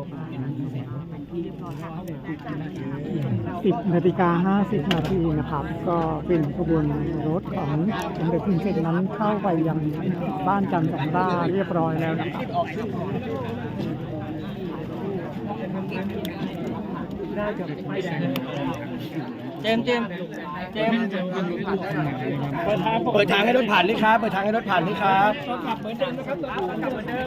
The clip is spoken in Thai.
10นาฬิกา50นาทีนะครับ ก็เป็นขบวนรถของสมเด็จคุณเสด็นั้นเข้าไปยังบ้านจันทร์สังด้าเรียบร้อยแล้วนะครับเจมเจมเจมเปิดทางให้รถผ่านนี่ครับ เปิดทางให้รถผ่านนี่ครับกลับเหมือนเดิมนะครับกลับเหมือนเดิม